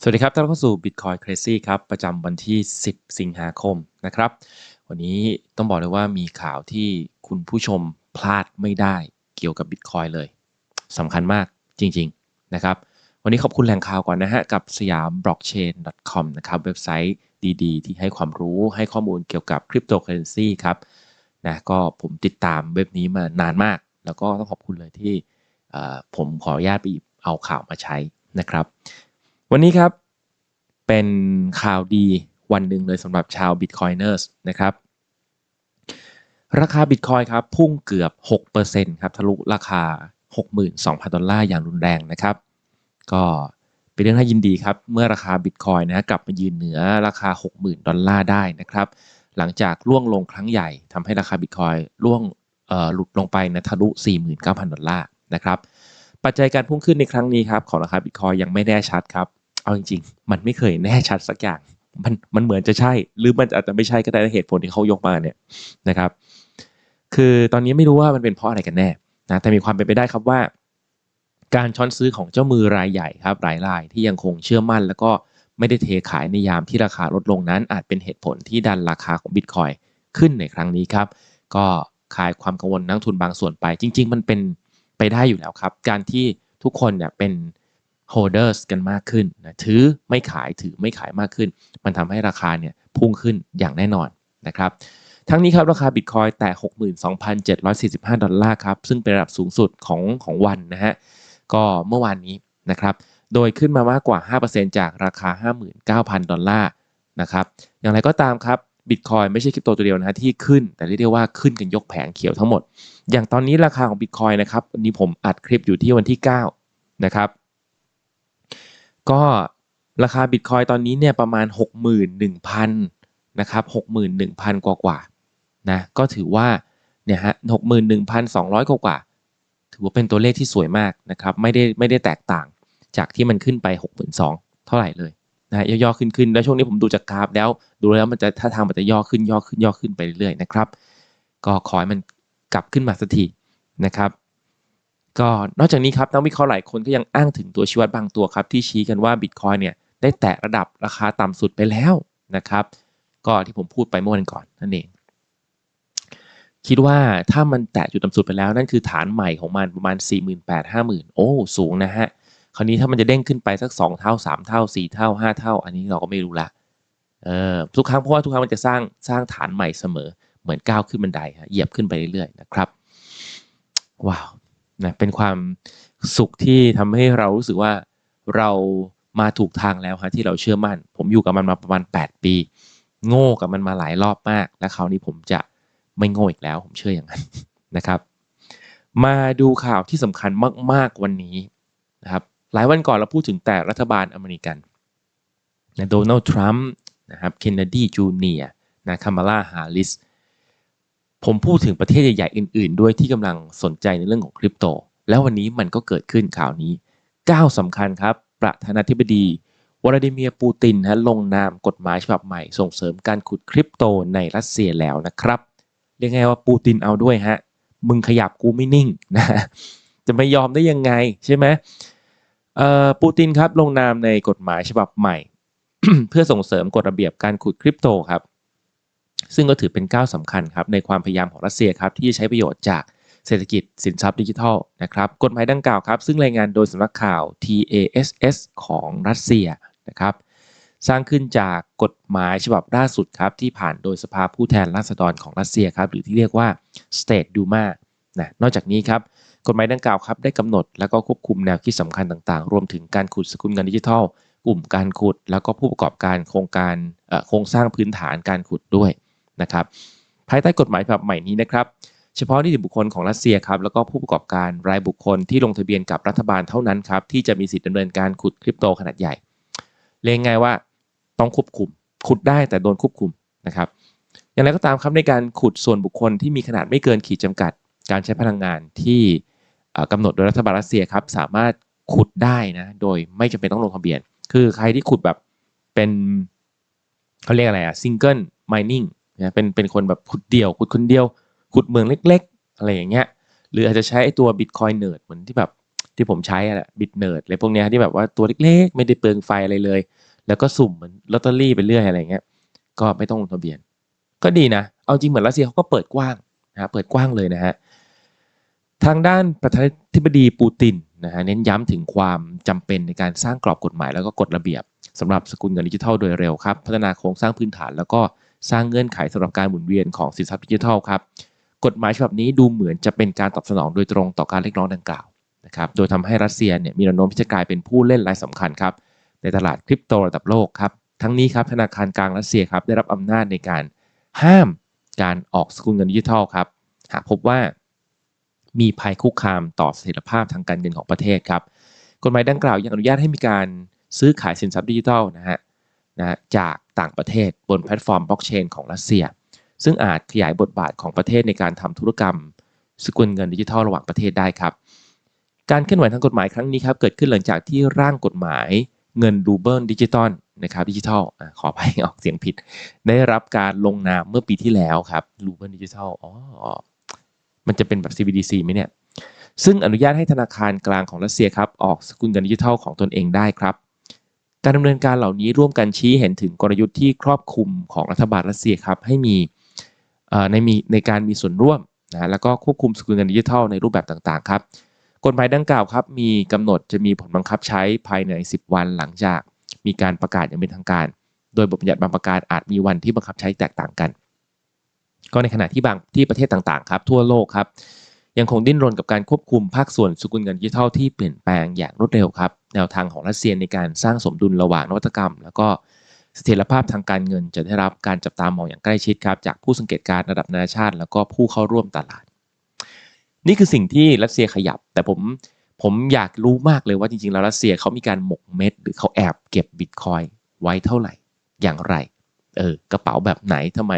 สวัสดีครับต้อนรับเข้าสู่ Bitcoin Crazy ครับ ประจำวันที่ 10 สิงหาคมนะครับ วันนี้ต้องบอกเลยว่ามีข่าวที่คุณผู้ชมพลาดไม่ได้เกี่ยวกับ Bitcoin เลยสำคัญมากจริง ๆ นะครับ วันนี้ขอบคุณแหล่งข่าวก่อนนะฮะ กับสยาม blockchain.com นะครับ เว็บไซต์ดีๆ ที่ให้ความรู้ให้ข้อมูลเกี่ยวกับคริปโตเคอเรนซีครับนะก็ผมติดตามเว็บนี้มานานมาก แล้วก็ต้องขอบคุณเลยที่ผมขออนุญาตไปเอาข่าวมาใช้นะครับ วันนี้ครับ เป็นข่าวดีวันหนึ่งเลยสำหรับชาว Bitcoiners นะครับ ราคา Bitcoin ครับ พุ่งเกือบ 6%ครับ ทะลุราคา 62,000 ดอลลาร์อย่างรุนแรงนะครับ ก็เป็นเรื่องน่ายินดีครับ เมื่อราคา Bitcoin นะกลับมายืนเหนือราคา 60,000 ดอลลาร์ได้นะครับ หลังจากล่วงลงครั้งใหญ่ทำให้ราคา Bitcoin ล่วงหลุดลงไปนะทะลุ 49,000 ดอลลาร์นะครับปัจจัยการพุ่งขึ้นในครั้งนี้ครับของราคา Bitcoin ยังไม่แน่ชัดครับ เอาจริงๆ มันไม่เคยแน่ชัดสักอย่าง มันมันเหมือนจะใช่ หรือมันอาจจะไม่ใช่ก็ได้เหตุผลที่เขายกมาเนี่ยนะครับ คือตอนนี้ไม่รู้ว่ามันเป็นเพราะอะไรกันแน่นะแต่มีความเป็นไปได้ครับว่า การช้อนซื้อของเจ้ามือรายใหญ่ครับรายรายที่ยังคงเชื่อมั่น แล้วก็ไม่ได้เทขายในยามที่ราคาลดลงนั้น อาจเป็นเหตุผลที่ดันราคาของบิตคอยขึ้นในครั้งนี้ครับ ก็คลายความกังวลนักทุนบางส่วนไป จริง ๆ มันเป็นไปได้อยู่แล้วครับ การที่ทุกคนเนี่ยเป็น holders กันมากขึ้นนะถือไม่ขายถือไม่ขายมากขึ้น มันทำให้ราคาเนี่ยพุ่งขึ้นอย่างแน่นอนนะครับทั้งนี้ครับราคาบิตคอยแต่ 62,745 ดอลลาร์ครับ ซึ่งเป็นระดับสูงสุดของของวันนะฮะ ก็เมื่อวานนี้นะครับ โดยขึ้นมามากกว่า 5%จากราคา 59,000 ดอลลาร์นะครับ อย่างไรก็ตามครับบิตคอยไม่ใช่คริปโตตัวเดียวนะฮะที่ขึ้น แต่เรียกได้ว่าขึ้นกันยกแผงเขียวทั้งหมด อย่างตอนนี้ราคาของบิตคอยนะครับวันนี้ผมอัดคลิปอยู่ที่วันที่ 9 นะครับ ก็ราคาบิตคอยตอนนี้เนี่ยประมาณ 61,000นะครับ61,000 กว่ากว่านะก็ถือว่าเนี่ยฮะ61,200 กว่ากว่า ถือว่าเป็นตัวเลขที่สวยมากนะครับไม่ได้ไม่ได้แตกต่างจากที่มันขึ้นไป 62,000 เท่าไหร่เลยนะย่อๆขึ้นขึ้นแล้วช่วงนี้ผมดูจากกราฟแล้ว ดูแล้วมันจะท่าทางมันจะย่อขึ้นย่อขึ้นย่อขึ้นไปเรื่อยๆนะครับ ก็ขอให้มันกลับขึ้นมาสักทีนะครับ ก็นอกจากนี้ครับนักวิเคราะห์หลายคนก็ยังอ้างถึงตัวชี้วัดบางตัวครับ ที่ชี้กันว่าบิตคอยเนี่ยได้แตะระดับราคาต่ำสุดไปแล้วนะครับ ก็ที่ผมพูดไปเมื่อวันก่อนนั่นเอง คิดว่าถ้ามันแตะจุดต่ำสุดไปแล้วนั่นคือฐานใหม่ของมันประมาณ 4 8 0 0 0 5 0,000 โอ้ สูงนะฮะคราวนี้ถ้ามันจะเด้งขึ้นไปสัก 2 เท่า 3 เท่า 4 เท่า 5 เท่า อันนี้เราก็ไม่รู้ละเออทุกครั้งเพราะว่าทุกครั้งมันจะสร้างสร้างฐานใหม่เสมอ เหมือนก้าวขึ้นบันไดฮะเหยียบขึ้นไปเรื่อยๆนะครับ ว้าว นะเป็นความสุขที่ทำให้เรารู้สึกว่าเรามาถูกทางแล้วฮะที่เราเชื่อมั่น ผมอยู่กับมันมาประมาณ 8 ปี โง่กับมันมาหลายรอบมาก และคราวนี้ผมจะไม่โง่อีกแล้ว ผมเชื่ออย่างนั้นนะครับ มาดูข่าวที่สำคัญมาก ๆวันนี้นะครับหลายวันก่อนเราพูดถึงแต่รัฐบาลอเมริกันโดนัลด์ทรัมป์นะครับเคนเนดีจูเนียร์นะคามาลาฮาริส ผมพูดถึงประเทศใหญ่ๆอื่น ๆ ด้วยที่กำลังสนใจในเรื่องของคริปโต แล้ววันนี้มันก็เกิดขึ้นข่าวนี้ก้าวสำคัญครับ ประธานาธิบดีวลาดิเมียร์ปูตินฮะลงนามกฎหมายฉบับใหม่ส่งเสริมการขุดคริปโตในรัสเซียแล้วนะครับ เรียกไงว่าปูตินเอาด้วยฮะ มึงขยับกูไม่นิ่งนะจะไม่ยอมได้ยังไงใช่ไหมเอ่อปูตินครับลงนามในกฎหมายฉบับใหม่ เพื่อส่งเสริมกฎระเบียบการขุดคริปโตครับ ซึ่งก็ถือเป็นก้าวสำคัญครับในความพยายามของรัสเซียครับที่จะใช้ประโยชน์จากเศรษฐกิจสินทรัพย์ดิจิทัลนะครับกฎหมายดังกล่าวครับซึ่งรายงานโดยสำนักข่าว TASS ของรัสเซียนะครับสร้างขึ้นจากกฎหมายฉบับล่าสุดครับที่ผ่านโดยสภาผู้แทนราษฎรของรัสเซียครับหรือที่เรียกว่า State Duma นะนอกจากนี้ครับกฎหมายดังกล่าวครับได้กำหนดและก็ควบคุมแนวคิดสำคัญต่างๆ รวมถึงการขุดสกุลเงินดิจิทัล กลุ่มการขุด แล้วก็ผู้ประกอบการโครงการโครงสร้างพื้นฐานการขุดด้วย นะครับภายใต้กฎหมายฉบับใหม่นี้นะครับเฉพาะนิติบุคคลของรัสเซียครับแล้วก็ผู้ประกอบการรายบุคคลที่ลงทะเบียนกับรัฐบาลเท่านั้นครับที่จะมีสิทธิดำเนินการขุดคริปโตขนาดใหญ่เรียกไงว่าต้องควบคุม ขุดได้แต่โดนควบคุมนะครับอย่างไรก็ตามครับในการขุดส่วนบุคคลที่มีขนาดไม่เกินขีดจำกัด การใช้พลังงานที่เอ่อกำหนดโดยรัฐบาลรัสเซียครับสามารถขุดได้นะโดยไม่จำเป็นต้องลงทะเบียน คือใครที่ขุดแบบเป็นเขาเรียกอะไรอะซิงเกิลไมนิ่ง นะเป็นเป็นคนแบบขุดเดี่ยวขุดคนเดียวขุดเมืองเล็ก ๆ อะไรอย่างเงี้ย หรืออาจจะใช้ไอ้ตัว Bitcoin Nerd เหมือนที่แบบที่ผมใช้อะบิตเนิร์ดอะไรพวกเนี้ยที่แบบว่าตัวเล็กๆ ไม่ได้เปลืองไฟอะไรเลย แล้วก็สุ่มเหมือนลอตเตอรี่ไปเรื่อยอะไรเงี้ยก็ไม่ต้องลงทะเบียน ก็ดีนะ เอาจริงเหมือนรัสเซียเขาก็เปิดกว้างนะเปิดกว้างเลยนะฮะทางด้านประธานาธิบดีปูตินนะฮะเน้นย้ำถึงความจำเป็นในการสร้างกรอบกฎหมายแล้วก็กฎระเบียบสำหรับสกุลเงินดิจิทัลโดยเร็วครับ พัฒนาโครงสร้างพื้นฐานแล้วก็ สร้างเงื่อนไขสำหรับการหมุนเวียนของสินทรัพย์ดิจิทัลครับกฎหมายฉบับนี้ดูเหมือนจะเป็นการตอบสนองโดยตรงต่อการเรียกร้องดังกล่าวนะครับโดยทำให้รัสเซียเนี่ยมีแนวโน้มที่จะกลายเป็นผู้เล่นรายสำคัญครับในตลาดคริปโตระดับโลกครับทั้งนี้ครับธนาคารกลางรัสเซียครับได้รับอำนาจในการห้ามการออกสกุลเงินดิจิทัลครับหากพบว่ามีภัยคุกคามต่อเสถียรภาพทางการเงินของประเทศครับกฎหมายดังกล่าวยังอนุญาตให้มีการซื้อขายสินทรัพย์ดิจิทัลนะฮะ นะจากต่างประเทศบนแพลตฟอร์มบล็อกเชนของรัสเซีย ซึ่งอาจขยายบทบาทของประเทศในการทำธุรกรรม สกุลเงินดิจิทัลระหว่างประเทศได้ครับ การเคลื่อนไหวทางกฎหมายครั้งนี้ครับเกิดขึ้นหลังจากที่ร่างกฎหมายเงินรูเบิลดิจิตอลนะครับดิจิทัลขอไปออกเสียงผิด ได้รับการลงนามเมื่อปีที่แล้วครับรูเบิลดิจิทัลอ๋อมันจะเป็นแบบ CBDC ไหมเนี่ยซึ่งอนุญาตให้ธนาคารกลางของรัสเซียครับออกสกุลเงินดิจิทัลของตนเองได้ครับ การดำเนินการเหล่านี้ร่วมกันชี้เห็นถึงกลยุทธ์ที่ครอบคลุมของรัฐบาลรัสเซียครับให้มีในมีในการมีส่วนร่วมนะแล้วก็ควบคุมสกุลเงินดิจิทัลในรูปแบบต่างๆครับกฎหมายดังกล่าวครับมีกำหนดจะมีผลบังคับใช้ภายใน 10 วันหลังจากมีการประกาศอย่างเป็นทางการ โดยบทบัญญัติบางประการอาจมีวันที่บังคับใช้แตกต่างกัน ก็ในขณะที่บางที่ประเทศต่างๆครับทั่วโลกครับยังคงดิ้นรนกับการควบคุมภาคส่วนสกุลเงินดิจิทัลที่เปลี่ยนแปลงอย่างรวดเร็วครับ แนวทางของรัสเซียในการสร้างสมดุลระหว่างนวัตกรรม แล้วก็เสถียรภาพทางการเงินจะได้รับการจับตามองอย่างใกล้ชิดครับจากผู้สังเกตการระดับนานาชาติ แล้วก็ผู้เข้าร่วมตลาด นี่คือสิ่งที่รัสเซียขยับ แต่ผมผมอยากรู้มากเลยว่าจริงๆแล้วรัสเซียเขามีการหมกเม็ด หรือเขาแอบเก็บบิตคอยไว้เท่าไหร่ อย่างไรเออกระเป๋าแบบไหนทำไม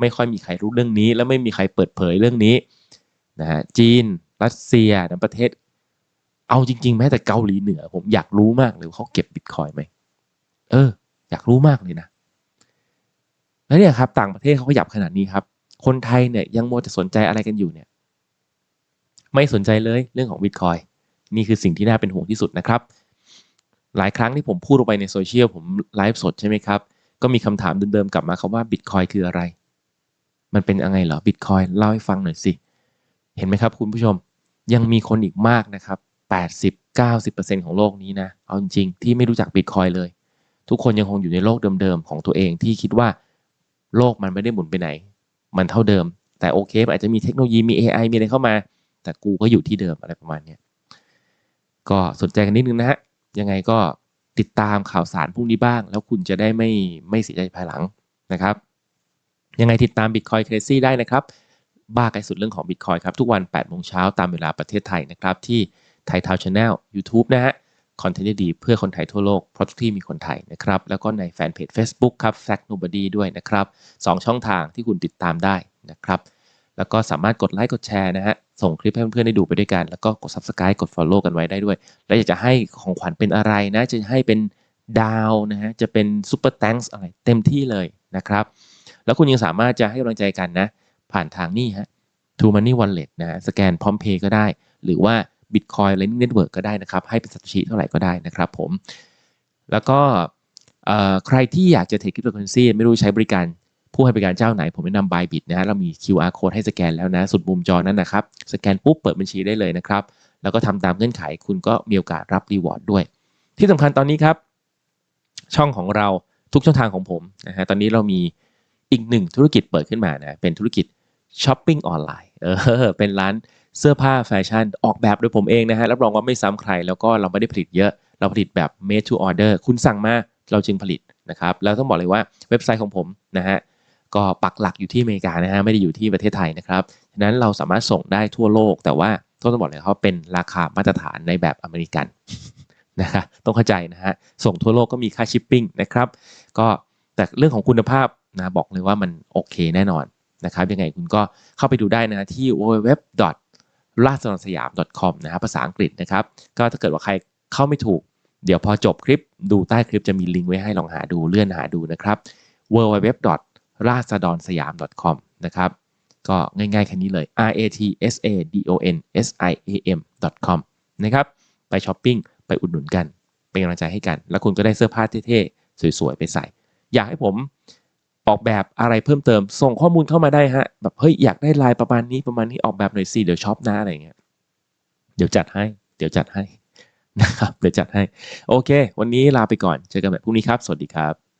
ไม่ค่อยมีใครรู้เรื่องนี้ แล้วไม่มีใครเปิดเผยเรื่องนี้นะฮะจีน รัสเซียประเทศ เอาจริงๆแม้แต่เกาหลีเหนือ ผมอยากรู้มากเลยเขาเก็บบิตคอยไหมเออ อยากรู้มากเลยนะ แล้วเนี่ยครับ ต่างประเทศเขาขยับขนาดนี้ครับ คนไทยเนี่ยยังโมจะสนใจอะไรกันอยู่เนี่ย ไม่สนใจเลยเรื่องของบิตคอยนี่คือสิ่งที่น่าเป็นห่วงที่สุดนะครับ หลายครั้งที่ผมพูดออกไปในโซเชียลผมไลฟ์สดใช่ไหมครับ ก็มีคำถามเดิมๆกลับมาครับว่าบิตคอยคืออะไร มันเป็นยังไงเหรอบิตคอยเล่าให้ฟังหน่อยสิ เห็นไหมครับ คุณผู้ชมยังมีคนอีกมากนะครับ 80-90%ของโลกนี้นะ เอาจริงๆ ที่ไม่รู้จักบิตคอยเลย ทุกคนยังคงอยู่ในโลกเดิมๆ ของตัวเองที่คิดว่าโลกมันไม่ได้หมุนไปไหน มันเท่าเดิม แต่โอเคอาจจะมีเทคโนโลยีมี AI มีอะไรเข้ามา แต่กูก็อยู่ที่เดิมอะไรประมาณนี้ก็สนใจกันนิดนึงนะฮะ ยังไงก็ติดตามข่าวสารพวกนี้บ้าง แล้วคุณจะได้ไม่ไม่เสียใจภายหลังนะครับ ยังไงติดตาม Bitcoin Crazy ได้นะครับ บ้าไกลสุดเรื่องของ Bitcoin ครับ ทุกวัน8โมงเช้าตามเวลาประเทศไทยนะครับที่ ไทยทาวน์ชาแนล YouTube นะฮะคอนเทนต์ดีเพื่อคนไทยทั่วโลก เพราะทุกที่มีคนไทยนะครับ แล้วก็ในแฟนเพจ Facebook ครับ Fact Nobody ด้วยนะครับ2ช่องทางที่คุณติดตามได้นะครับ แล้วก็สามารถกดไลค์กดแชร์นะฮะ ส่งคลิปให้เพื่อนๆได้ดูไปด้วยกัน แล้วก็กด subscribe กด follow กันไว้ได้ด้วย แล้วอยากจะให้ของขวัญเป็นอะไรนะ จะให้เป็นดาวนะฮะ จะเป็น super thanks อะไรเต็มที่เลยนะครับ แล้วคุณยังสามารถจะให้กำลังใจกันนะ ผ่านทางนี่ฮะ True Money Wallet นะฮะ สแกนพร้อมเพย์ก็ได้ หรือว่า Bitcoin Lightning Network ก็ได้นะครับ ให้เป็นสัตชิเท่าไหร่ก็ได้นะครับผม แล้วก็ใครที่อยากจะเทรดคริปโตเคอเรนซีไม่รู้ใช้บริการผู้ให้บริการเจ้าไหน ผมแนะนำ Bybit นะฮะเรามี QR code ให้สแกนแล้วนะ สุดมุมจอนั้นนะครับ สแกนปุ๊บเปิดบัญชีได้เลยนะครับ แล้วก็ทำตามเงื่อนไขคุณก็มีโอกาสรับรีวอร์ดด้วย ที่สำคัญตอนนี้ครับ ช่องของเราทุกช่องทางของผมนะฮะตอนนี้เรามีอีกหนึ่งธุรกิจเปิดขึ้นมานะเป็นธุรกิจช้อปปิ้งออนไลน์ เออเป็นร้านเสื้อผ้าแฟชั่นออกแบบโดยผมเองนะฮะรับรองว่าไม่ซ้ำใคร แล้วก็เราไม่ได้ผลิตเยอะ เราผลิตแบบ made to order คุณสั่งมาเราจึงผลิตนะครับแล้วต้องบอกเลยว่าเว็บไซต์ของผมนะฮะก็ปักหลักอยู่ที่อเมริกานะฮะไม่ได้อยู่ที่ประเทศไทยนะครับฉะนั้นเราสามารถส่งได้ทั่วโลก แต่ว่าต้องบอกเลยเขาเป็นราคามาตรฐานในแบบอเมริกันนะครับต้องเข้าใจนะฮะส่งทั่วโลกก็มีค่าชิปปิ้งนะครับก็แต่เรื่องของคุณภาพนะบอกเลยว่ามันโอเคแน่นอน นะครับยังไงคุณก็เข้าไปดูได้นะที่ www. ราชดรสยาม .com นะครับภาษาอังกฤษนะครับ ก็ถ้าเกิดว่าใครเข้าไม่ถูก เดี๋ยวพอจบคลิปดูใต้คลิปจะมีลิงก์ไว้ให้ลองหาดูเลื่อนหาดูนะครับ www. ราษฎรสยาม .com นะครับ ก็ง่ายๆแค่นี้เลย r a t s a d o n s i a m com นะครับ ไปช้อปปิ้ง ไปอุดหนุนกัน เป็นกำลังใจให้กัน แล้วคุณก็ได้เสื้อผ้าเท่ๆ สวยๆ ไปใส่ อยากให้ผม ออกแบบอะไรเพิ่มเติม ส่งข้อมูลเข้ามาได้ฮะแบบเฮ้ยอยากได้ลายประมาณนี้ประมาณนี้ออกแบบหน่อยสิเดี๋ยวช็อปนะอะไรเงี้ยเดี๋ยวจัดให้ เดี๋ยวจัดให้นะครับเดี๋ยวจัดให้ โอเค วันนี้ลาไปก่อนเจอกันใหม่พรุ่งนี้ครับ สวัสดีครับ